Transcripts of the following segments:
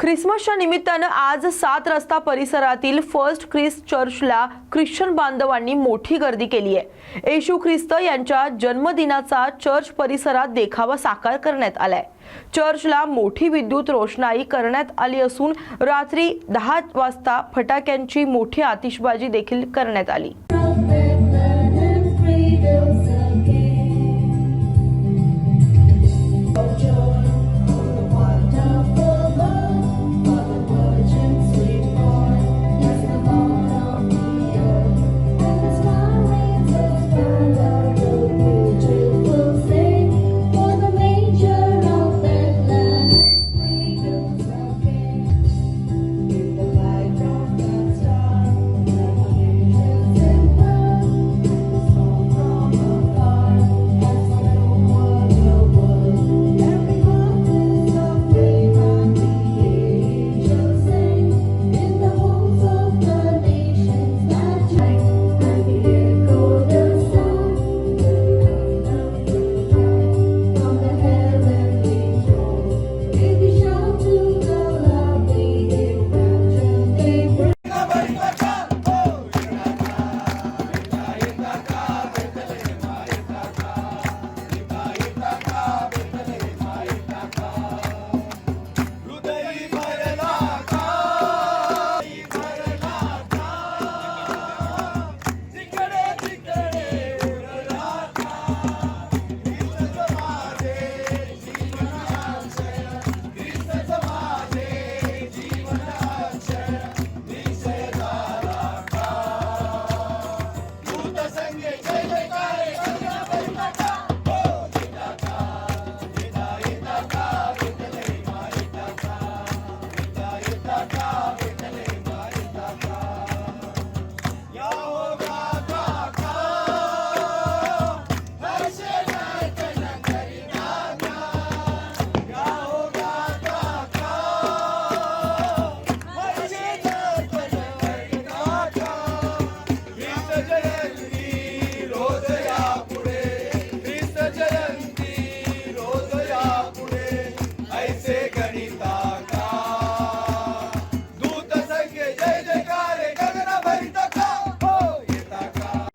ख्रिसमसच्या निमित्तानं आज सात रस्ता परिसरातील फर्स्ट ख्रिस्त चर्चला ख्रिश्चन बांधवांनी मोठी गर्दी केली आहे. येशू ख्रिस्त यांच्या जन्मदिनाचा चर्च परिसरात देखावा साकार करण्यात आलाय. चर्चला मोठी विद्युत रोषणाई करण्यात आली असून रात्री दहा वाजता फटाक्यांची मोठी आतिषबाजी देखील करण्यात आली.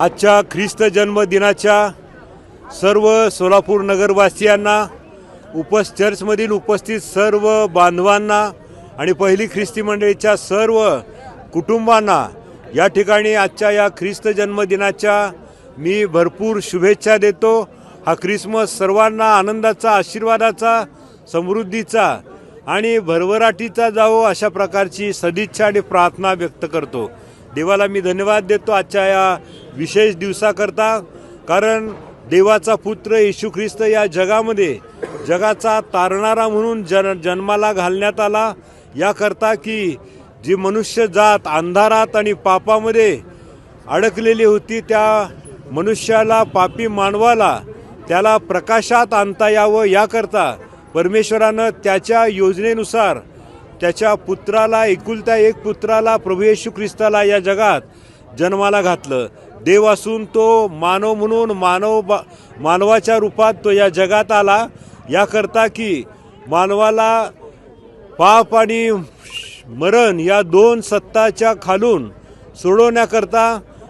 आजच्या ख्रिस्त जन्मदिनाच्या सर्व सोलापूर नगरवासियांना उपस चर्चमधील उपस्थित सर्व बांधवांना आणि पहिली ख्रिस्ती मंडळीच्या सर्व कुटुंबांना या ठिकाणी आजच्या या ख्रिस्त जन्मदिनाच्या मी भरपूर शुभेच्छा देतो. हा ख्रिसमस सर्वांना आनंदाचा आशीर्वादाचा समृद्धीचा आणि भरभराटीचा जावो अशा प्रकारची सदिच्छा आणि प्रार्थना व्यक्त करतो. देवाला मी धन्यवाद देतो आजच्या या विशेष दिवसाकरता. कारण देवाचा पुत्र येशू ख्रिस्त या जगामध्ये जगाचा तारणारा म्हणून जन जन्माला घालण्यात आला. याकरता की जी मनुष्य जात अंधारात आणि पापामध्ये अडकलेली होती त्या मनुष्याला पापी मानवाला त्याला प्रकाशात आणता यावं याकरता परमेश्वरानं त्याच्या योजनेनुसार त्याच्या पुत्राला एकुलत्या एक पुत्राला प्रभू येशू ख्रिस्ताला या जगात जन्माला घातलं. देव असून तो मानव म्हणून मानव बा मानवाच्या रूपात तो या जगात आला. याकरता की मानवाला पाप आणि मरण या दोन सत्ताच्या खालून सोडवण्याकरता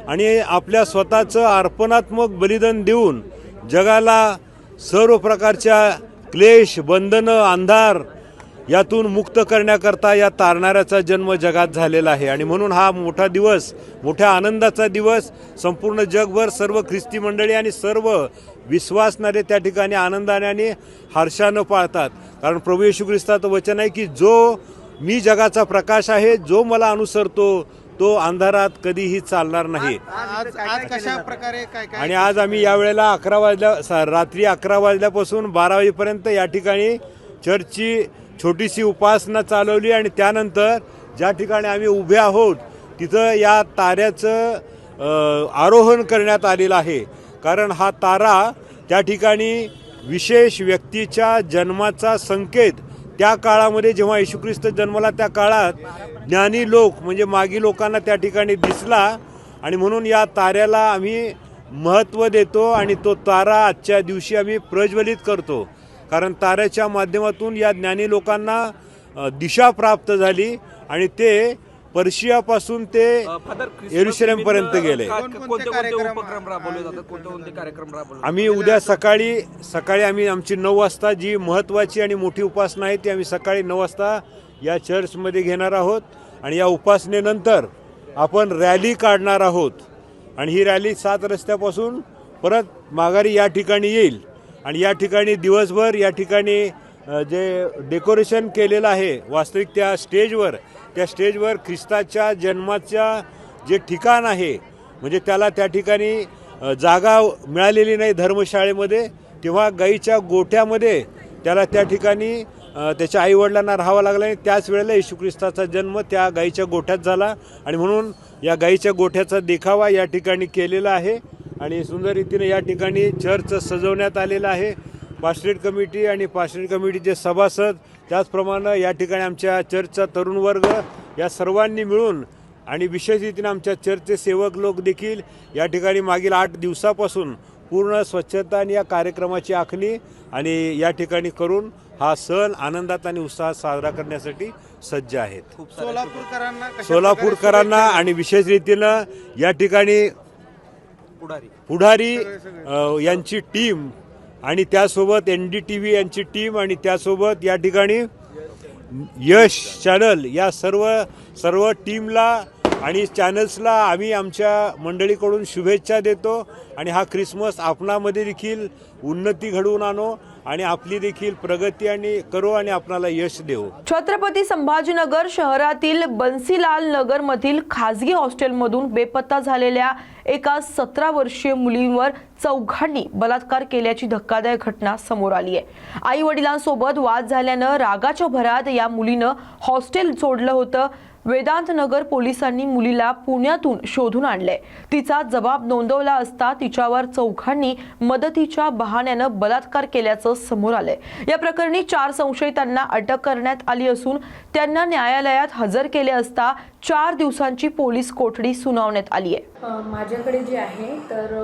आणि आपल्या स्वतःचं अर्पणात्मक बलिदान देऊन जगाला सर्व प्रकारच्या क्लेश बंधनं अंधार यातून मुक्त करण्याकरता या तारणाऱ्याचा जन्म जगात झालेला आहे. आणि म्हणून हा मोठा दिवस मोठ्या आनंदाचा दिवस संपूर्ण जगभर सर्व ख्रिस्ती मंडळी आणि सर्व विश्वासणारे त्या ठिकाणी आनंदाने आणि हर्षानं पाळतात. कारण प्रभू येशू ख्रिस्ताचं वचन आहे की जो मी जगाचा प्रकाश आहे जो मला अनुसरतो तो अंधारात कधीही चालणार नाही. आज आज कशा प्रकारे काय काय आणि आज आम्ही यावेळेला अकरा वाजल्या सा- रात्री अकरा वाजल्यापासून बारा वाजेपर्यंत या ठिकाणी चर्चची छोटीशी उपासना चालवली आणि त्यानंतर ज्या ठिकाणी आम्ही उभे आहोत तिथं या ताऱ्याचं आरोहण करण्यात आलेलं आहे. कारण हा तारा त्या ठिकाणी विशेष व्यक्तीच्या जन्माचा संकेत त्या काळामध्ये जेव्हा येशू ख्रिस्त जन्मला त्या काळात ज्ञानी लोक म्हणजे मागी लोकांना त्या ठिकाणी दिसला आणि म्हणून या ताऱ्याला आम्ही महत्त्व देतो आणि तो तारा आजच्या दिवशी आम्ही प्रज्वलित करतो. कारण ताऱ्याच्या माध्यमातून या ज्ञानी लोकांना दिशा प्राप्त झाली आणि ते पर्शियापासून ते फादर येरुशलेमपर्यंत गेले. कोणते कोणकोणते कोणते कार्यक्रम उपक्रम राबवले जातात? कोणते कोणते कार्यक्रम राबवले आम्ही उद्या सकाळी सकाळी आम्ही आमची नऊ वाजता जी महत्त्वाची आणि मोठी उपासना आहे ती आम्ही सकाळी नऊ वाजता या चर्चमध्ये घेणार आहोत. आणि या उपासनेनंतर आपण रॅली काढणार आहोत. आणि ही रॅली सात रस्त्यापासून परत माघारी या ठिकाणी येईल. आणि या ठिकाणी दिवसभर या ठिकाणी जे डेकोरेशन केलेलं आहे वास्तविक त्या स्टेजवर त्या स्टेजवर ख्रिस्ताच्या जन्माच्या जे ठिकाण आहे म्हणजे त्याला त्या ठिकाणी जागा मिळालेली नाही धर्मशाळेमध्ये तेव्हा गाईच्या गोठ्यामध्ये त्याला त्या ठिकाणी त्याच्या आईवडिलांना राहावं लागलं आणि त्याच वेळेला येशू ख्रिस्ताचा जन्म त्या गाईच्या गोठ्यात झाला. आणि म्हणून या गाईच्या गोठ्याचा देखावा या ठिकाणी केलेला आहे. आणि सुंदर रीतीने या ठिकाणी चर्च सजवण्यात आलेला आहे. पास्टेट कमिटी आणि पास्टेट कमिटीचे सभासद त्याचप्रमाणे या ठिकाणी आमच्या चर्चचा तरुण वर्ग या सर्वांनी मिळून आणि विशेष रीतीने आमच्या चर्चचे सेवक लोक देखील या ठिकाणी मागील आठ दिवसापासून पूर्ण स्वच्छता आणि या कार्यक्रमाची आखणी आणि या ठिकाणी करून हा सण आनंदात आणि उत्साहात साजरा करण्यासाठी सज्ज आहेत. सोलापूरकरांना सोलापूरकरांना प्रकारे आणि विशेष रीतीनं या ठिकाणी पुढारी. अ, यांची टीम आणि त्यासोबत एन डी टी व्ही यांची टीम आणि त्यासोबत या ठिकाणी यश चॅनल या सर्व सर्व टीमला आणि चॅनल्सला आम्ही आमच्या मंडळीकडून शुभेच्छा देतो आणि हा ख्रिसमस आपणामध्ये देखील उन्नती घडवून आणो. आणि आपली देखील प्रगती आणि करो आणि आपणाला यश देऊ छत्रपती संभाजीनगर शहरातील बन्सीलाल नगर मधील खासगी हॉस्टेलमधून बेपत्ता झालेल्या एका सतरा वर्षीय मुलींवर चौघांनी बलात्कार केल्याची धक्कादायक घटना समोर आली आहे. आई वडिलांसोबत वाद झाल्यानं रागाच्या भरात या मुलीनं हॉस्टेल सोडलं होतं. वेदांत नगर पोलिसांनी मुलीला पुण्यातून शोधून आणलंय. तिचा जबाब नोंदवला असता तिच्यावर चौघांनी मदतीच्या बहाण्यानं बलात्कार केल्याचं समोर आलंय. या प्रकरणी चार संशयितांना अटक करण्यात आली असून त्यांना न्यायालयात हजर केले असता चार दिवसांची पोलीस कोठडी सुनावण्यात आली आहे. माझ्याकडे जे आहे तर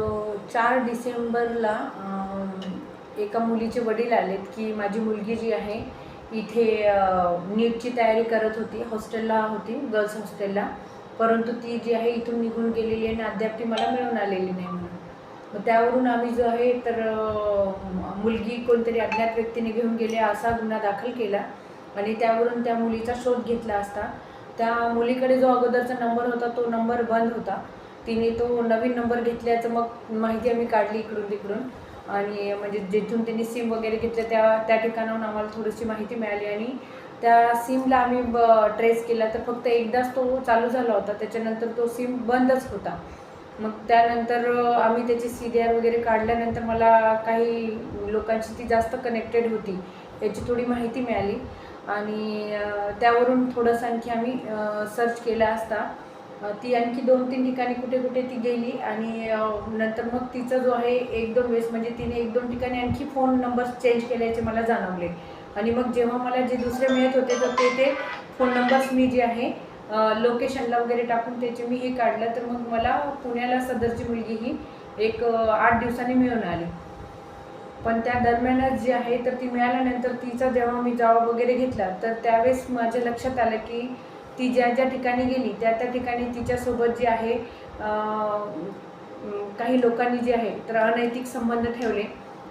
चार डिसेंबरला एका मुलीचे वडील आलेत की माझी मुलगी जी आहे इथे नीटची तयारी करत होती हॉस्टेलला होती गर्ल्स हॉस्टेलला. परंतु ती जी आहे इथून निघून गेलेली आहे आणि अद्याप ती मला मिळून आलेली नाही म्हणून. मग त्यावरून आम्ही जो आहे तर मुलगी कोणतरी अज्ञात व्यक्तीने घेऊन गेले असा गुन्हा दाखल केला. आणि त्यावरून त्या मुलीचा शोध घेतला असता. त्या मुलीकडे जो अगोदरचा नंबर होता तो नंबर बंद होता. तिने तो नवीन नंबर घेतल्याचं मग माहिती आम्ही काढली इकडून तिकडून. आणि म्हणजे जिथून त्यांनी सिम वगैरे घेतलं त्या त्या ठिकाणाहून आम्हाला थोडीशी माहिती मिळाली आणि त्या सिमला आम्ही ब ट्रेस केला. तर फक्त एकदाच तो चालू झाला होता. त्याच्यानंतर तो सिम बंदच होता. मग त्यानंतर आम्ही त्याची सी डी आर वगैरे काढल्यानंतर मला काही लोकांशी ती जास्त कनेक्टेड होती याची थोडी माहिती मिळाली. आणि त्यावरून थोडंसं आणखी आम्ही सर्च केला असता. ती आणखी दोन तीन ठिकाणी कुठे कुठे ती गेली आणि नंतर मग तिचा जो आहे एक दोन वेळेस म्हणजे तिने एक दोन ठिकाणी आणखी फोन नंबर्स चेंज केल्याचे मला जाणवले. आणि मग जेव्हा मला जे दुसरे मिळत होते तर ते ते फोन नंबर्स मी जे आहे लोकेशनला वगैरे टाकून त्याचे मी हे काढलं. तर मग मला पुण्याला सदरची मुलगी ही एक आठ दिवसांनी मिळून आली. पण त्या दरम्यानच जी आहे तर ती मिळाल्यानंतर तिचा जेव्हा मी जॉब वगैरे घेतला तर त्यावेळेस माझ्या लक्षात आलं की ती ज्या ज्या ठिकाणी गेली त्या त्या ठिकाणी तिच्यासोबत जे आहे काही लोकांनी जे आहे तर अनैतिक संबंध ठेवले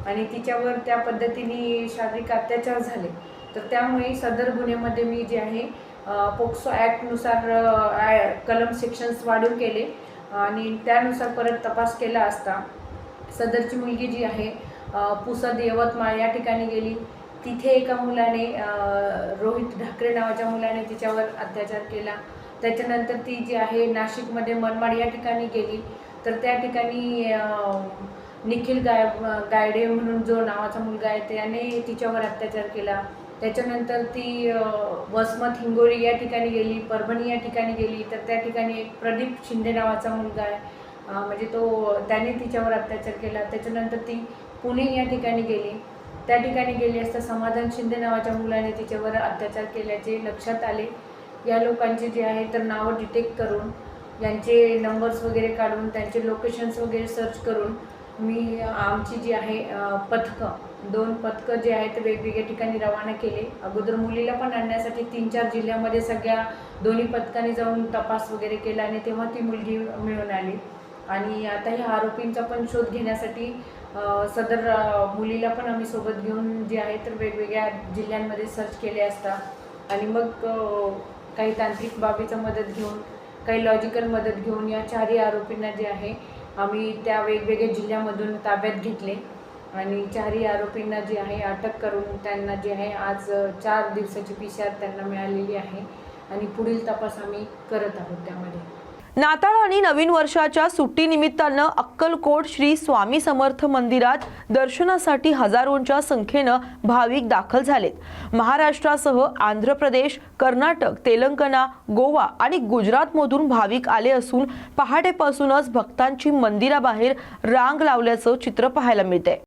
आणि तिच्यावर त्या पद्धतीने शारीरिक अत्याचार झाले. तर त्यामुळे सदर गुन्ह्यामध्ये मी जे आहे पोक्सो ॲक्टनुसार ॲ- कलम सेक्शन्स वाढीव केले आणि त्यानुसार परत तपास केला असता. सदरची मुलगी जी आहे पुसद यवतमाळ या ठिकाणी गेली. तिथे एका मुलाने रोहित ढाकरे नावाच्या मुलाने तिच्यावर अत्याचार केला. त्याच्यानंतर ती जी आहे नाशिकमध्ये मनमाड या ठिकाणी गेली. तर त्या ठिकाणी निखिल गाय गायडे म्हणून जो नावाचा मुलगा आहे त्याने तिच्यावर अत्याचार केला. त्याच्यानंतर ती वसमत हिंगोली या ठिकाणी गेली परभणी या ठिकाणी गेली. तर त्या ठिकाणी एक प्रदीप शिंदे नावाचा मुलगा आहे. म्हणजे तो त्याने तिच्यावर अत्याचार केला. त्याच्यानंतर ती पुणे या ठिकाणी गेली. त्या ठिकाणी गेली असता समाधान शिंदे नावाच्या मुलाने तिच्यावर अत्याचार केल्याचे लक्षात आले. या लोकांचे जे आहे तर नावं डिटेक्ट करून यांचे नंबर्स वगैरे काढून त्यांचे लोकेशन्स वगैरे सर्च करून मी आमची जी आहे पथकं दोन पथकं जे आहेत वेगवेगळ्या ठिकाणी रवाना केले. अगोदर मुलीला पण आणण्यासाठी तीन चार जिल्ह्यामध्ये सगळ्या दोन्ही पथकांनी जाऊन तपास वगैरे केला आणि तेव्हा ती मुलगी मिळून आली. आणि आता ह्या आरोपींचा पण शोध घेण्यासाठी सदर मुलीला पण आम्ही सोबत घेऊन जे आहे तर वेगवेगळ्या जिल्ह्यांमध्ये सर्च केले असता. आणि मग काही तांत्रिक बाबीचं मदत घेऊन काही लॉजिकल मदत घेऊन या चारही आरोपींना जे आहे आम्ही त्या वेगवेगळ्या जिल्ह्यामधून ताब्यात घेतले. आणि चारही आरोपींना जे आहे अटक करून त्यांना जे आहे आज चार दिवसाची पी सी आर त्यांना मिळालेली आहे. आणि पुढील तपास आम्ही करत आहोत त्यामध्ये. नाताळ आणि नवीन वर्षाच्या सुट्टीनिमित्तानं अक्कलकोट श्री स्वामी समर्थ मंदिरात दर्शनासाठी हजारोंच्या संख्येनं भाविक दाखल झालेत. महाराष्ट्रासह आंध्र प्रदेश कर्नाटक तेलंगणा गोवा आणि गुजरातमधून भाविक आले असून पहाटेपासूनच भक्तांची मंदिराबाहेर रांग लावल्याचं चित्र पाहायला मिळतंय.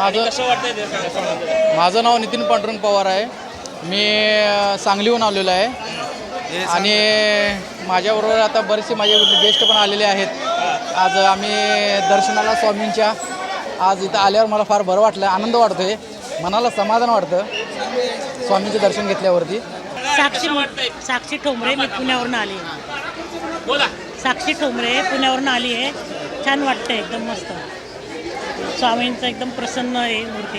माझं माझं नाव नितीन पांडुरंग पवार आहे. मी सांगलीहून आलेलो आहे. आणि माझ्याबरोबर आता बरेचसे माझे गेस्ट पण आलेले आहेत. आज आम्ही दर्शनाला स्वामींच्या आज इथं आल्यावर मला फार बरं वाटलं आनंद वाटतो आहे मनाला समाधान वाटतं स्वामींचे दर्शन घेतल्यावरती. साक्षी साक्षी ठोंबरे मी पुण्यावरून आली बोला. साक्षी ठोंबरे पुण्यावरून आली आहे. छान वाटतं एकदम मस्त. स्वामींचं एकदम प्रसन्न आहे मूर्ती.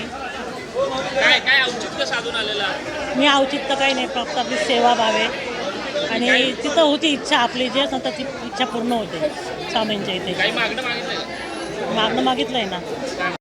काय काय औचित्य साधून आलेला मी औचित्य काही नाही फक्त आपली सेवा भावे आणि तिथं होती इच्छा आपली जे असं ती इच्छा पूर्ण होते स्वामींच्या इथे. काही मागणं मागितलं मागणं मागितलं आहे ना.